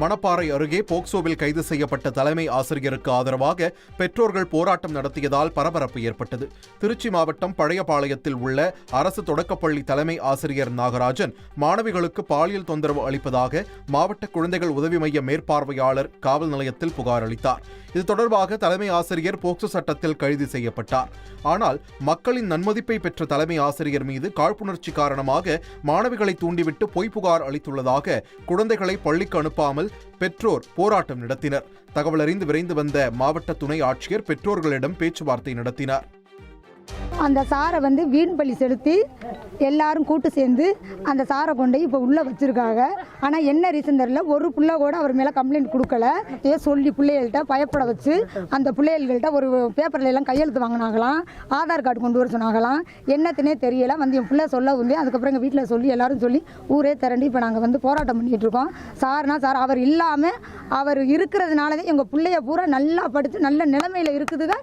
மணப்பாறை அருகே போக்சோவில் கைது செய்யப்பட்ட தலைமை ஆசிரியருக்கு ஆதரவாக பெற்றோர்கள் போராட்டம் நடத்தியதால் பரபரப்பு ஏற்பட்டது. திருச்சி மாவட்டம் பழையபாளையத்தில் உள்ள அரசு தொடக்கப்பள்ளி தலைமை ஆசிரியர் நாகராஜன் மாணவிகளுக்கு பாலியல் தொந்தரவு அளிப்பதாக மாவட்ட குழந்தைகள் உதவி மைய மேற்பார்வையாளர் காவல் நிலையத்தில் புகார் அளித்தார். இது தொடர்பாக தலைமை ஆசிரியர் போக்சோ சட்டத்தில் கைது செய்யப்பட்டார். ஆனால் மக்களின் நன்மதிப்பை பெற்ற தலைமை ஆசிரியர் மீது காழ்ப்புணர்ச்சி காரணமாக மாணவிகளை தூண்டிவிட்டு பொய் புகார் அளித்துள்ளதாக குழந்தைகளை பள்ளிக்கு அனுப்பாமல் பெற்றோர் போராட்டம் நடத்தினர். தகவல் அறிந்து விரைந்து வந்த மாவட்ட துணை ஆட்சியர் பெற்றோர்களிடம் பேச்சுவார்த்தை நடத்தினார். அந்த சாரை வந்து வீண் பள்ளி செலுத்தி எல்லாரும் கூட்டு சேர்ந்து அந்த சாரை கொண்டு இப்போ உள்ளே வச்சிருக்காங்க. ஆனால் என்ன ரீசன் தெரியல. ஒரு பிள்ளை கூட அவர் மேலே கம்ப்ளைண்ட் கொடுக்கல. ஏன் சொல்லி பிள்ளைகள்கிட்ட பயப்பட வச்சு அந்த பிள்ளைகள்கிட்ட ஒரு பேப்பரில் எல்லாம் கையெழுத்து வாங்கினாங்களாம். ஆதார் கார்டு கொண்டு வர சொன்னாங்களாம். என்னத்துனே தெரியல. வந்து என் பிள்ளை சொல்ல வந்து அதுக்கப்புறம் எங்கள் வீட்டில் சொல்லி எல்லாரும் சொல்லி ஊரே திரண்டு இப்போ நாங்கள் வந்து போராட்டம் பண்ணிகிட்டு இருக்கோம். சார்னா சார் அவர் இல்லாமல் அவர் இருக்கிறதுனால தான் எங்கள் பிள்ளைய பூரா நல்லா படித்து நல்ல நிலைமையில் இருக்குதுங்க.